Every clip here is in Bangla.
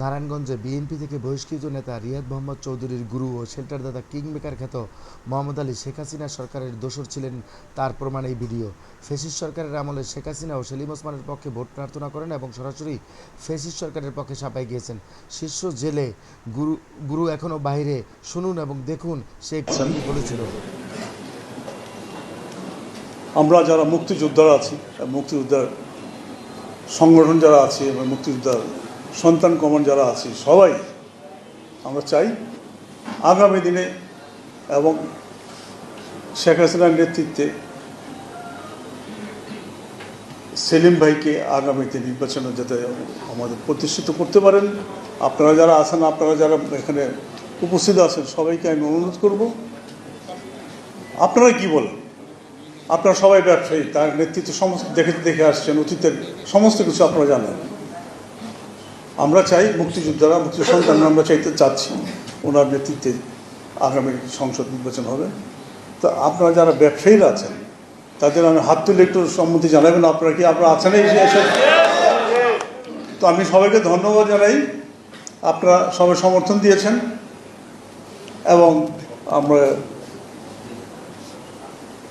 নারায়ণগঞ্জে বিএনপি থেকে বহিষ্কৃত নেতা রিয়াদ মোহাম্মদ চৌধুরীর গুরু ও শেল্টারদাতা কিংমেকার খ্যাত মোহাম্মদ আলী শেখ হাসিনা সরকারের দোসর ছিলেন, তার প্রমাণ এই ভিডিও। ফেসিস সরকারের আমলে শেখ হাসিনা ও সেলিম ওসমানের পক্ষে ভোট প্রার্থনা করেন এবং সরাসরি ফেসিস সরকারের পক্ষে সাপাই গিয়েছেন। শীর্ষ জেলে গুরু গুরু এখনও বাইরে। শুনুন এবং দেখুন সে কি বলেছিল। আমরা যারা মুক্তিযোদ্ধারা আছি, মুক্তিযোদ্ধার সংগঠন যারা আছে মুক্তিযোদ্ধার সন্তান কমন যারা আছি, সবাই আমরা চাই আগামী দিনে এবং শেখ হাসিনার নেতৃত্বে সেলিম ভাইকে আগামীতে নির্বাচনে যাতে আমাদের প্রতিষ্ঠিত করতে পারেন। আপনারা যারা আছেন, আপনারা যারা এখানে উপস্থিত আছেন, সবাইকে আমি অনুরোধ করব। আপনারা কি বলেন? আপনারা সবাই ব্যবসায়ী, তার নেতৃত্ব সমস্ত দেখে দেখে আসছেন, অতীতের সমস্ত কিছু আপনারা জানেন। আমরা চাই মুক্তিযোদ্ধারা মুক্তি সন্তান আমরা চাইতে চাচ্ছি ওনার নেতৃত্বে আগামী সংসদ নির্বাচন হবে। তো আপনারা যারা ব্যবসায়ীরা আছেন, তাদের আমি হাত তুলে একটু সম্মতি জানাবেন, আপনারা কি আপনারা আছেন এই তো আমি সবাইকে ধন্যবাদ জানাই। আপনারা সবাই সমর্থন দিয়েছেন এবং আমরা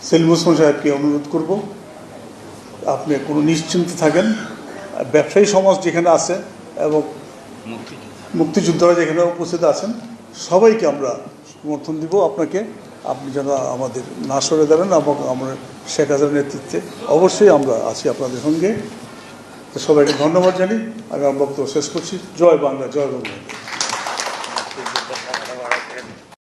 সেলিম সাহেবকে অনুরোধ করব, আপনি কোনো নিশ্চিন্ত থাকেন। ব্যবসায়ী সমাজ যেখানে আছে এবং মুক্তিযোদ্ধারা যেখানে উপস্থিত আছেন, সবাইকে আমরা সমর্থন দিব। আপনাকে, আপনি যেন আমাদের না সরে দাঁড়ান এবং আমরা শেখ হাজার নেতৃত্বে অবশ্যই আমরা আছি আপনাদের সঙ্গে। তো সবাইকে ধন্যবাদ জানি আমি আমার বক্তব্য শেষ করছি। জয় বাংলা জয় বাংলা